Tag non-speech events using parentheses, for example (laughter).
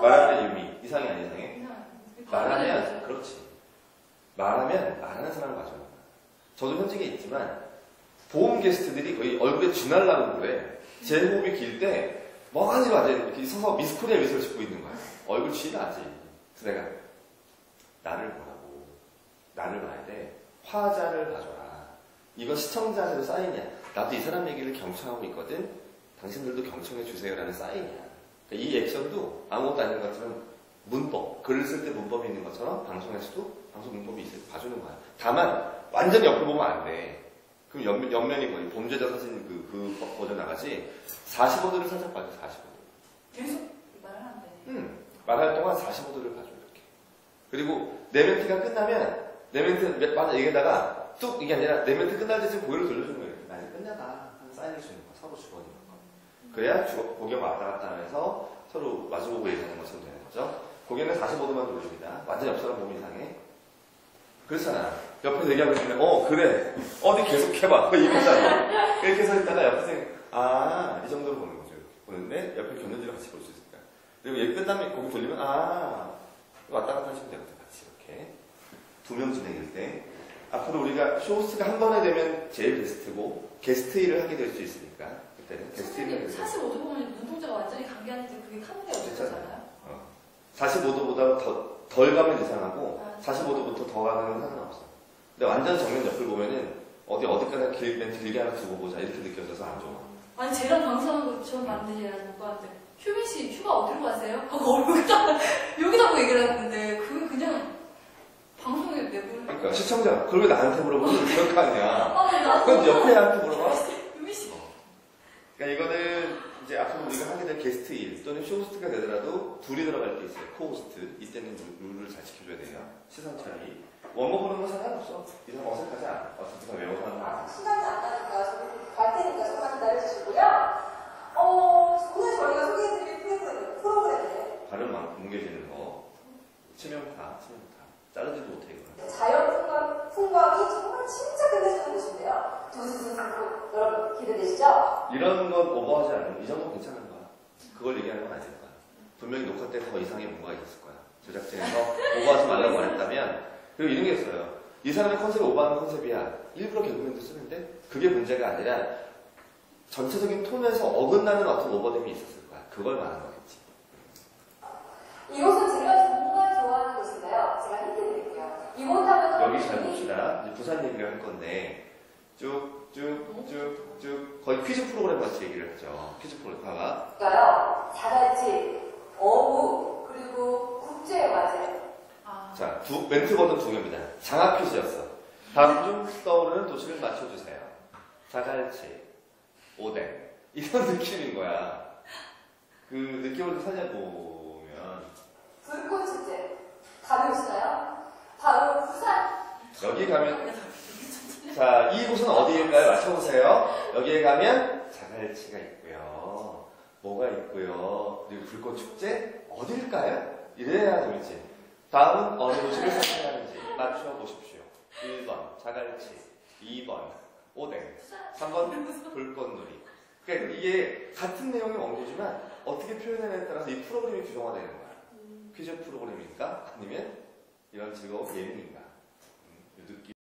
말하는 유미. 이상해, 안 이상해? 말하면, 그렇지. 말하면, 말하는 사람을 거야. 저도 현직에 있지만, 보험 게스트들이 거의 얼굴에 쥐날라고 그래. 제 호흡이 길 때, 멍하니 맞아. 이렇게 서서 미스코리아 미소를 짓고 있는 거야. 얼굴 쥐나지. 그래서 내가, 나를 보라고. 나를 봐야 돼. 화자를 봐줘라. 이건 시청자한테도 사인이야. 나도 이 사람 얘기를 경청하고 있거든. 당신들도 경청해 주세요라는 사인이야. 이 액션도 아무것도 아닌 것처럼 문법, 글을 쓸 때 문법이 있는 것처럼 방송에서도 방송 문법이 있을 때 봐주는 거야. 다만 완전 옆을 보면 안 돼. 그럼 옆, 옆면이 거의 범죄자 사진 그, 그 버전 나가지 45도를 살짝 봐줘 45도. 계속 말을 하는데. 음, 말할 동안 45도를 봐줘 이렇게. 그리고 내 멘트가 끝나면 내 멘트 몇번 얘기하다가 뚝 이게 아니라 내 멘트 끝날 때쯤 고개를 돌려주는 거예요. 나 이제 끝나가 하는 사인을 주는 거 서로 거. 그래야 주, 고개가 왔다 갔다 하면서 서로 마주보고 얘기하는 것처럼 되는 거죠. 고개는 45도만 돌려줍니다. 완전 옆 사람 보면 이상해. 그렇잖아. 옆에서 얘기하고 있으면 어 그래 어디 계속 해봐 이거잖아. (laughs) 이렇게 서 있다가 옆에서 아이 정도로 보는 거죠. 보는데 옆에 견눈질을 같이 볼 수 있으니까. 그리고 얘기 끝나면 고개 돌리면 아 왔다 갔다 하시면 되거든 같이 이렇게 두 명 진행일 때 앞으로 우리가 쇼호스가 한 번에 되면 제일 베스트고 게스트 일을 하게 될 수 있으니까 완전히 감기하는데 그게 카메라에 없잖아요. 어. 45도보다 더, 덜 가면 이상하고 아. 45도부터 더 가면 상관없어. 근데 완전 정면 옆을 보면은 어디 어디까지 길, 멘트 길게 하나 두고 보자 이렇게 느껴져서 안 좋아. 아니 쟤랑 방송한 거 처음 봤는데 쟤랑 오빠한테 휴민 씨 휴가 어디로 가세요? 하고 얼굴다 (laughs) 여기다 보고 얘기를 했는데 그게 그냥 방송에 내보내. 그러니까 시청자 그걸 왜 나한테 물어보는 그런 거 아니야. 아, 나 그건 옆에 한테 물어봐. 휴민 씨. 그러니까 이거는 이제 앞으로 우리가 하 게 게스트 일 또는 쇼호스트가 되더라도 둘이 들어갈 때 있어요. 코호스트. 이때는 룰- 룰을 잘 지켜줘야 돼요. 시선 차이. 원고 보는 건 상관없어. 이 사람 어색하지 않아. 어차피 다 외워서 하는 거야. 시간이 안 나니까 갈 테니까 조금만 기다려주시고요. 어, 오늘 저희가 소개해드릴 프로그램, 프로그램은 발음 많고 뭉개지는 거. 치명타, 치명타. 자르지도 못해, 이거. 자연 풍광, 풍광이 정말 진짜 끝내주는 곳인데요. 두수수 여러분 기대되시죠? 이런 건 오버하지 않으면 이 정도 괜찮은 거야. 그걸 얘기하는 건 아닐 거야. 분명히 녹화 때 더 이상의 뭔가 있을 거야. 제작진에서 오버하지 말라고 말했다면, 그리고 이런 게 있어요. 이 사람의 컨셉이 오버하는 컨셉이야. 일부러 개그맨도 쓰는데, 그게 문제가 아니라, 전체적인 톤에서 어긋나는 어떤 오버됨이 있었을 거야. 그걸 말하는 거겠지. 이곳은 제가 정말 좋아하는 곳인데요. 제가 힌트 드릴게요. 이곳 하면 여기 잘 봅시다. 부산 얘기를 할 건데, 쭉, 쭉, 쭉, 쭉, 거의 퀴즈 프로그램 같이 얘기를 하죠. 퀴즈 프로그램. 봐봐. 볼까요? 자갈치, 어부, 그리고 국제화제. 아, 자, 두, 멘트 버전 두 개입니다. 장학 퀴즈였어. 다음 중 떠오르는 도시를 맞춰주세요. 자갈치, 오뎅. 이런 (laughs) 느낌인 거야. 그 느낌을 좀 살려보면, 불꽃 축제. 감이 오시나요? 바로 부산. 여기 가면, 자, 이곳은 어디일까요? 맞춰보세요. 여기에 가면 자갈치가 있고요. 뭐가 있고요. 그리고 불꽃축제? 어딜까요? 이래야 재밌지. 다음은 어느 도시를 상징하는지 맞춰보십시오. 1번 자갈치, 2번 오뎅, 3번 불꽃놀이. 그러니까 이게 같은 내용의 원고지만 어떻게 표현하냐에 따라서 이 프로그램이 규정화되는 거야. 퀴즈 프로그램인가? 아니면 이런 즐거운 예능인가?